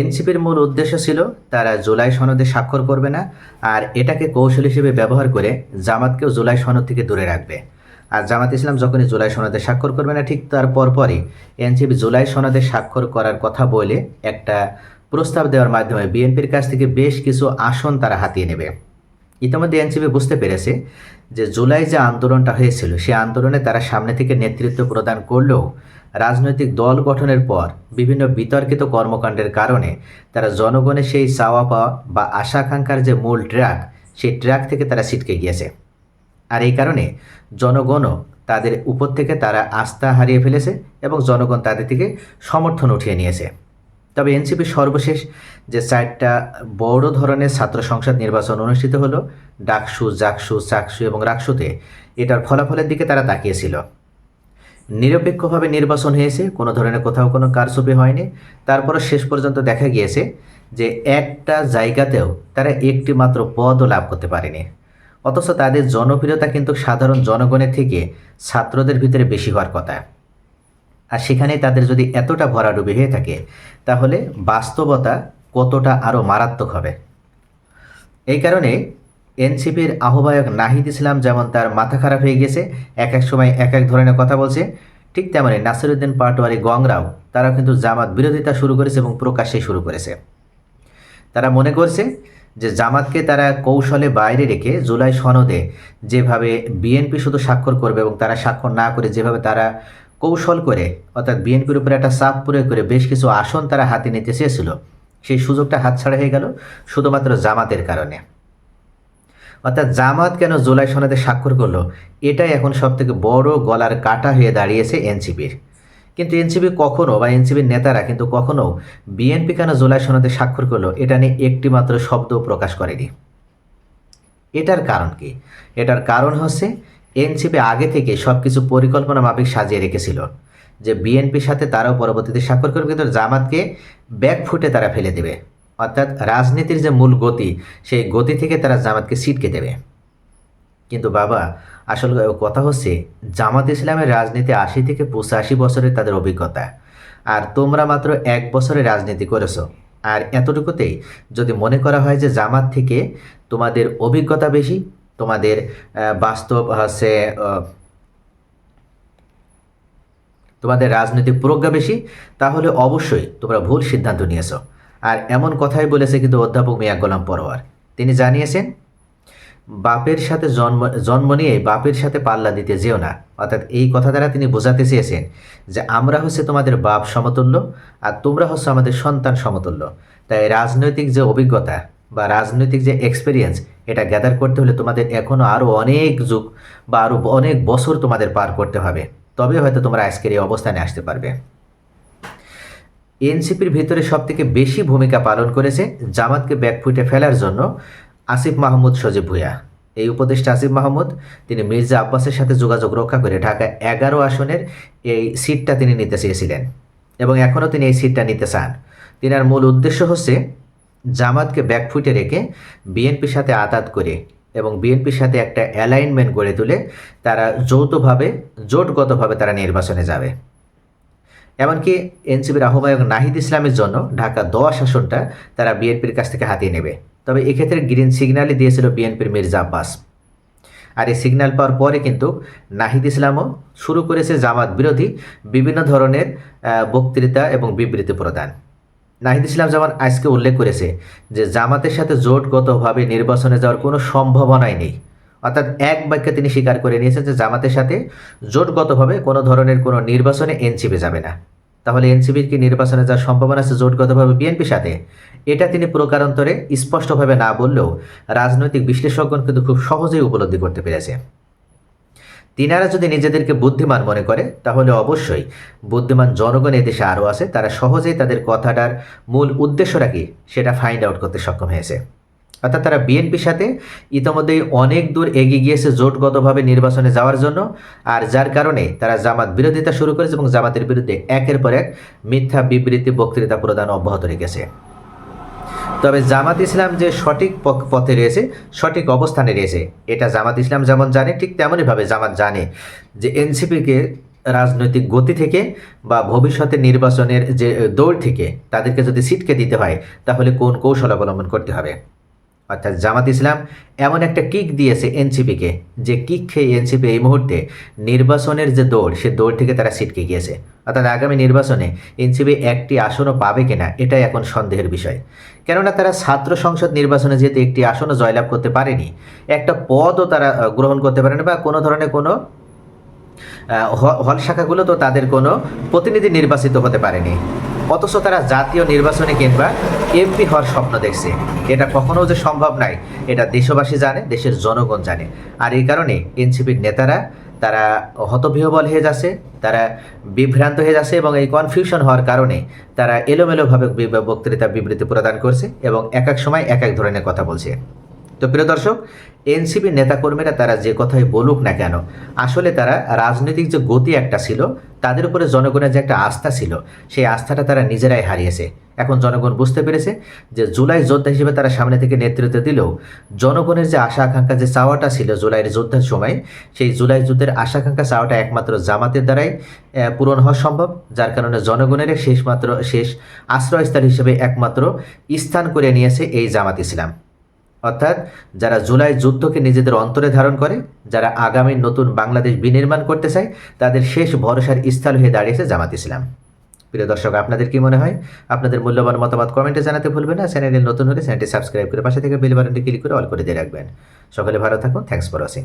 এনসিপির মূল উদ্দেশ্য ছিল তারা জুলাই সনদে স্বাক্ষর করবে না, আর এটাকে কৌশল হিসেবে ব্যবহার করে জামাতকেও জুলাই সনদ থেকে দূরে রাখবে। আর জামাত ইসলাম যখনই জুলাই সনদে স্বাক্ষর করবে না, ঠিক তার পরপরই এনসিপি জুলাই সনদে স্বাক্ষর করার কথা বলে একটা প্রস্তাব দেওয়ার মাধ্যমে বিএনপির কাছ থেকে বেশ কিছু আসন তারা হাতিয়ে নেবে। ইতিমধ্যে এনসিপি বুঝতে পেরেছে যে জুলাই যে আন্দোলনটা হয়েছিল, সেই আন্দোলনে তারা সামনে থেকে নেতৃত্ব প্রদান করলেও রাজনৈতিক দল গঠনের পর বিভিন্ন বিতর্কিত কর্মকাণ্ডের কারণে তারা জনগণের সেই চাওয়া পাওয়া বা আশা আকাঙ্ক্ষার যে মূল ট্র্যাক সেই ট্র্যাক থেকে তারা ছিটকে গিয়েছে। আর এই কারণে জনগণও তাদের উপর থেকে তারা আস্থা হারিয়ে ফেলেছে এবং জনগণ তাদের থেকে সমর্থন উঠিয়ে নিয়েছে। তবে এনসিপি সর্বশেষ যে চারটা বড় ধরনের ছাত্র সংসদ নির্বাচন অনুষ্ঠিত হলো, ডাকসু, জাকসু, চাকসু এবং রাকসুতে, এটার ফলাফলের দিকে তারা তাকিয়েছিল। নিরপেক্ষভাবে নির্বাচন হয়েছে, কোনো ধরনের কোথাও কোনো কারচুপি হয়নি। তারপরও শেষ পর্যন্ত দেখা গিয়েছে যে একটা জায়গাতেও তারা একটি মাত্র পদও লাভ করতে পারেনি। অথচ তাদের জনপ্রিয়তা কিন্তু সাধারণ জনগণের থেকে ছাত্রদের ভিতরে বেশি হওয়ার কথা। আর সেখানে তাদের যদি এতটা ভরাডুবি হয়ে থাকে, তাহলে বাস্তবতা কতটা আরও মারাত্মক হবে? এই কারণে এনসিপির আহ্বায়ক নাহিদ ইসলাম যেমন তার মাথা খারাপ হয়ে গেছে, এক এক সময় এক এক ধরনের কথা বলছে, ঠিক তেমনই নাসিরুদ্দিন পাটোয়ারি গংরাও তারা কিন্তু জামাত বিরোধিতা শুরু করেছে এবং প্রকাশ্যে শুরু করেছে। তারা মনে করছে যে জামাতকে তারা কৌশলে বাইরে রেখে জুলাই সনদে যেভাবে বিএনপি শুধু স্বাক্ষর করবে এবং তারা স্বাক্ষর না করে যেভাবে তারা কৌশল করে, অর্থাৎ বিএনপির উপরে একটা চাপ প্রয়োগ করে বেশ কিছু আসন তারা হাতে নিতে চেয়েছিল। সেই সুযোগটা হাতছাড়া হয়ে গেল শুধুমাত্র জামাতের কারণে। অর্থাৎ জামাত কেন জুলাই সনদে স্বাক্ষর করল, এটাই এখন সবথেকে বড় গলার কাটা হয়ে দাঁড়িয়েছে এনসিপির। কিন্তু এনসিপি কখনো বা এনসিপির নেতারা কিন্তু কখনো বিএনপি কেন জুলাই সনদে স্বাক্ষর করল, এটা নিয়ে একটিমাত্র শব্দ প্রকাশ করেনি। এটার কারণ কি? এটার কারণ হচ্ছে এনসিপি আগে থেকে সব কিছু পরিকল্পনা মাফিক সাজিয়ে রেখেছিল যে বিএনপির সাথে তারাও পরবর্তীতে স্বাক্ষর করবে, কিন্তু জামাতকে ব্যাক ফুটে তারা ফেলে দেবে। অর্থাৎ রাজনীতির যে মূল গতি, সেই গতি থেকে তারা জামাতকে ছিটকে দেবে। কিন্তু বাবা, আসল কথা হচ্ছে, জামাত ইসলামের রাজনীতি আশি থেকে পঁচাশি বছরের তাদের অভিজ্ঞতা। আর তোমরা মাত্র এক বছরে রাজনীতি করেছ। আর এতটুকুতেই যদি মনে করা হয় যে জামাত থেকে তোমাদের অভিজ্ঞতা বেশি তোমাদের বাস্তব হচ্ছে তোমাদের রাজনৈতিক প্রজ্ঞা বেশি, তাহলে অবশ্যই তোমরা ভুল সিদ্ধান্ত নিয়েছো। আর এমন কথাই বলেছে কিন্তু অধ্যাপক মিয়া গোলাম পরোয়ার। তিনি জানিয়েছেন, বাপের সাথে জন্ম জন্ম নিয়ে বাপের সাথে পাল্লা দিতে যেও না। অর্থাৎ এই কথা দ্বারা তিনি বোঝাতে চেয়েছেন যে আমরা হচ্ছে তোমাদের বাপ সমতুল্য আর তোমরা হচ্ছে আমাদের সন্তান সমতুল্য। তাই রাজনৈতিক যে অভিজ্ঞতা বা রাজনৈতিক যে এক্সপিরিয়েন্স এটা গ্যাদার করতে হলে তোমাদের এখনও আরও অনেক যুগ বা আরও অনেক বছর তোমাদের পার করতে হবে। তবে হয়তো তোমরা আজকের এই অবস্থানে আসতে পারবে। এনসিপির ভিতরে সবথেকে বেশি ভূমিকা পালন করেছে জামাতকে ব্যাকফুটে ফেলার জন্য আসিফ মাহমুদ সজীব ভুঁইয়া। এই উপদেষ্টা আসিফ মাহমুদ, তিনি মির্জা আব্বাসের সাথে যোগাযোগ রক্ষা করে ঢাকা এগারো আসনের এই সিটটা তিনি নিতে চেয়েছিলেন এবং এখনও তিনি এই সিটটা নিতে চান। তিনার মূল উদ্দেশ্য হচ্ছে জামাতকে ব্যাকফুটে রেখে বিএনপির সাথে আতাত করে এবং বিএনপির সাথে একটা অ্যালাইনমেন্ট গড়ে তুলে তারা যৌথভাবে, জোটগতভাবে তারা নির্বাচনে যাবে। এমনকি এনসিপির আহ্বায়ক নাহিদ ইসলামের জন্য ঢাকা দশ আসনটা তারা বিএনপির কাছ থেকে হাতিয়ে নেবে। তবে এক্ষেত্রে গ্রিন সিগন্যালই দিয়েছিল বিএনপির মির্জা আব্বাস। আর এই সিগন্যাল পাওয়ার পরে কিন্তু নাহিদ ইসলামও শুরু করেছে জামাত বিরোধী বিভিন্ন ধরনের বক্তৃতা এবং বিবৃতি প্রদান। নাহিদ ইসলাম যেমন আজকে উল্লেখ করেছে যে জামাতের সাথে জোটগতভাবে নির্বাচনে যাওয়ার কোনো সম্ভাবনাই নেই। অর্থাৎ এক বাক্যে তিনি স্বীকার করে নিয়েছেন যে জামাতের সাথে জোটগতভাবে কোনো ধরনের কোনো নির্বাচনে এনসিপি যাবে না। তাহলে এনসিপির কি নির্বাচনে যাওয়ার সম্ভাবনা আছে জোটগতভাবে বিএনপির সাথে? এটা তিনি প্রকারান্তরে স্পষ্টভাবে না বললেও রাজনৈতিক বিশ্লেষকগণ কিন্তু খুব সহজেই উপলব্ধি করতে পেরেছে। তিনারা যদি নিজেদেরকে বুদ্ধিমান মনে করে, তাহলে অবশ্যই বুদ্ধিমান জনগণ এদেশে আরও আছে। তারা সহজেই তাদের কথাটার মূল উদ্দেশ্যটা কি সেটা ফাইন্ড আউট করতে সক্ষম হয়েছে। অর্থাৎ তারা বিএনপির সাথে ইতিমধ্যেই অনেক দূর এগিয়ে গিয়েছে জোটগতভাবে নির্বাচনে যাওয়ার জন্য, আর যার কারণে তারা জামাত বিরোধিতা শুরু করেছে এবং জামাতের বিরুদ্ধে একের পর এক মিথ্যা বিবৃতি, বক্তৃতা প্রদান অব্যাহত রেখেছে। তবে জামাত ইসলাম যে সঠিক পথে রয়েছে, সঠিক অবস্থানে রয়েছে, এটা জামাত ইসলাম যেমন জানে, ঠিক তেমনইভাবে জামাত জানে যে এনসিপিকে রাজনৈতিক গতি থেকে বা ভবিষ্যতে নির্বাচনের যে দৌড় থেকে তাদেরকে যদি সিটকে দিতে হয়, তাহলে কোন কৌশল অবলম্বন করতে হবে? অর্থাৎ জামাত ইসলাম এমন একটা কিক দিয়েছে এনসিপিকে যে কিক খেয়ে এনসিপি এই মুহূর্তে নির্বাচনের যে দৌড়, সে দৌড় থেকে তারা সিটকে গিয়েছে। অর্থাৎ আগামী নির্বাচনে এনসিপি একটি আসনও পাবে কিনা, এটাই এখন সন্দেহের বিষয়। কেননা তারা ছাত্র সংসদ নির্বাচনে যেতে একটি আসনও জয়লাভ করতে পারেনি, একটা পদও তারা গ্রহণ করতে পারেনি বা কোনো ধরনের কোনো হল শাখাগুলো তো তাদের কোনো প্রতিনিধি নির্বাচিত হতে পারেনি। অথচ তারা জাতীয় নির্বাচনে কিংবা এমপি হওয়ার স্বপ্ন দেখছে। এটা কখনো যে সম্ভব নয় এটা দেশবাসী জানে, দেশের জনগণ জানে। আর এই কারণে এনসিপির নেতারা তারা হতবিহবল হয়ে যাচ্ছে, তারা বিভ্রান্ত হয়ে যাচ্ছে এবং এই কনফিউশন হওয়ার কারণে তারা এলোমেলোভাবে বক্তৃতা বিবৃতি প্রদান করছে এবং এক এক সময় এক এক ধরনের কথা বলছে। তো প্রিয় দর্শক, এনসিপি নেতাকর্মীরা তারা যে কথাই বলুক না কেন, আসলে তারা রাজনৈতিক যে গতি একটা ছিল, তাদের উপরে জনগণের যে একটা আস্থা ছিল, সেই আস্থাটা তারা নিজেরাই হারিয়েছে। এখন জনগণ বুঝতে পেরেছে যে জুলাই যোদ্ধা হিসেবে তারা সামনে থেকে নেতৃত্ব দিলেও, জনগণের যে আশা আকাঙ্ক্ষা যে চাওয়াটা ছিল জুলাইয়ের যুদ্ধের সময়, সেই জুলাই যুদ্ধের আশা আকাঙ্ক্ষা চাওয়াটা একমাত্র জামাতের দ্বারাই পূরণ হওয়া সম্ভব, যার কারণে জনগণের শেষ মাত্র শেষ আশ্রয়স্থল হিসেবে একমাত্র স্থান করে নিয়েছে এই জামাত ইসলাম। অর্থাৎ যারা জুলাই যুদ্ধকে নিজেদের অন্তরে ধারণ করে, যারা আগামী নতুন বাংলাদেশ বিনির্মাণ করতে চায়, তাদের শেষ ভরসার স্থল হয়ে দাঁড়িয়েছে জামাত ইসলাম। প্রিয় দর্শক, আপনাদের কি মনে হয়? আপনাদের মূল্যবান মতামত কমেন্টে জানাতে ভুলবেন না। চ্যানেলে নতুন হলে চ্যানেলটি সাবস্ক্রাইব করে পাশে থেকে বেল বাটনটি ক্লিক করে অল করে দিয়ে রাখবেন। সকলে ভালো থাকুন। Thanks for watching